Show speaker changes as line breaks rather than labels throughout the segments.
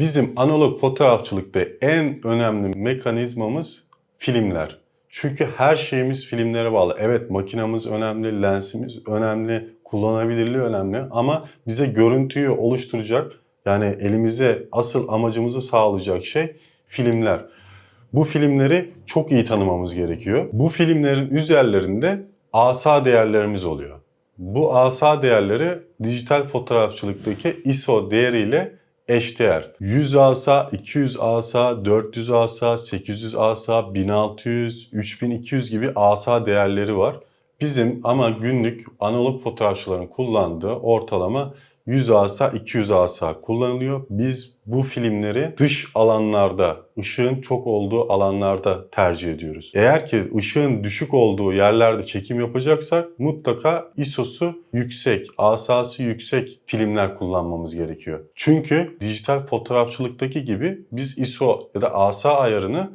Bizim analog fotoğrafçılıkta en önemli mekanizmamız filmler. Çünkü her şeyimiz filmlere bağlı. Evet makinamız önemli, lensimiz önemli, kullanabilirliği önemli ama bize görüntüyü oluşturacak yani elimize asıl amacımızı sağlayacak şey filmler. Bu filmleri çok iyi tanımamız gerekiyor. Bu filmlerin üzerlerinde asa değerlerimiz oluyor. Bu asa değerleri dijital fotoğrafçılıktaki ISO değeriyle eşdeğer. 100 asa, 200 asa, 400 asa, 800 asa, 1600, 3200 gibi asa değerleri var. Bizim ama günlük analog fotoğrafçıların kullandığı ortalama 100 asa, 200 asa kullanılıyor. Biz bu filmleri dış alanlarda, ışığın çok olduğu alanlarda tercih ediyoruz. Eğer ki ışığın düşük olduğu yerlerde çekim yapacaksak mutlaka ISO'su yüksek, asası yüksek filmler kullanmamız gerekiyor. Çünkü dijital fotoğrafçılıktaki gibi biz ISO ya da asa ayarını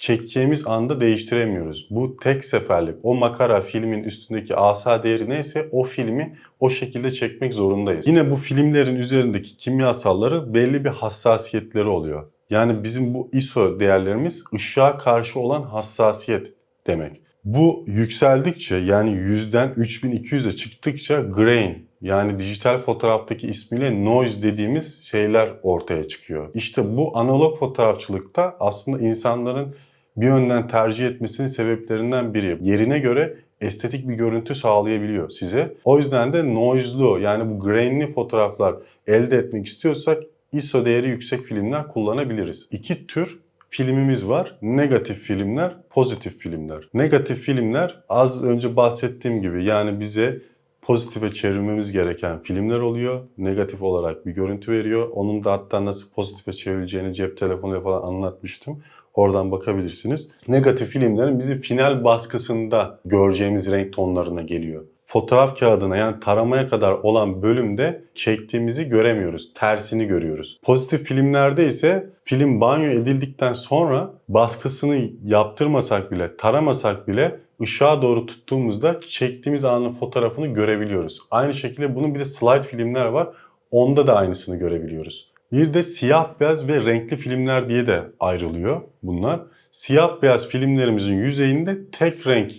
çekeceğimiz anda değiştiremiyoruz. Bu tek seferlik. O makara filmin üstündeki asa değeri neyse o filmi o şekilde çekmek zorundayız. Yine bu filmlerin üzerindeki kimyasalları belli bir hassasiyetleri oluyor. Yani bizim bu ISO değerlerimiz ışığa karşı olan hassasiyet demek. Bu yükseldikçe yani 100'den 3200'e çıktıkça grain yani dijital fotoğraftaki ismiyle noise dediğimiz şeyler ortaya çıkıyor. İşte bu analog fotoğrafçılıkta aslında insanların bir yönden tercih etmesinin sebeplerinden biri. Yerine göre estetik bir görüntü sağlayabiliyor size. O yüzden de noise'lu yani bu grainli fotoğraflar elde etmek istiyorsak ISO değeri yüksek filmler kullanabiliriz. İki tür filmimiz var. Negatif filmler, pozitif filmler. Negatif filmler az önce bahsettiğim gibi yani bize pozitife çevirmemiz gereken filmler oluyor. Negatif olarak bir görüntü veriyor. Onun da hatta nasıl pozitife çevireceğini cep telefonuyla falan anlatmıştım. Oradan bakabilirsiniz. Negatif filmlerin bizi final baskısında göreceğimiz renk tonlarına geliyor. Fotoğraf kağıdına yani taramaya kadar olan bölümde çektiğimizi göremiyoruz. Tersini görüyoruz. Pozitif filmlerde ise film banyo edildikten sonra baskısını yaptırmasak bile, taramasak bile ışığa doğru tuttuğumuzda çektiğimiz anın fotoğrafını görebiliyoruz. Aynı şekilde bunun bir de slide filmler var. Onda da aynısını görebiliyoruz. Bir de siyah beyaz ve renkli filmler diye de ayrılıyor bunlar. Siyah beyaz filmlerimizin yüzeyinde tek renk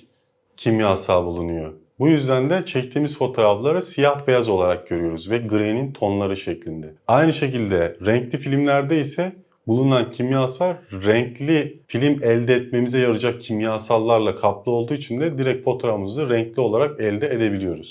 kimyasal bulunuyor. Bu yüzden de çektiğimiz fotoğrafları siyah beyaz olarak görüyoruz ve gray'nin tonları şeklinde. Aynı şekilde renkli filmlerde ise bulunan kimyasal renkli film elde etmemize yarayacak kimyasallarla kaplı olduğu için de direkt fotoğrafımızı renkli olarak elde edebiliyoruz.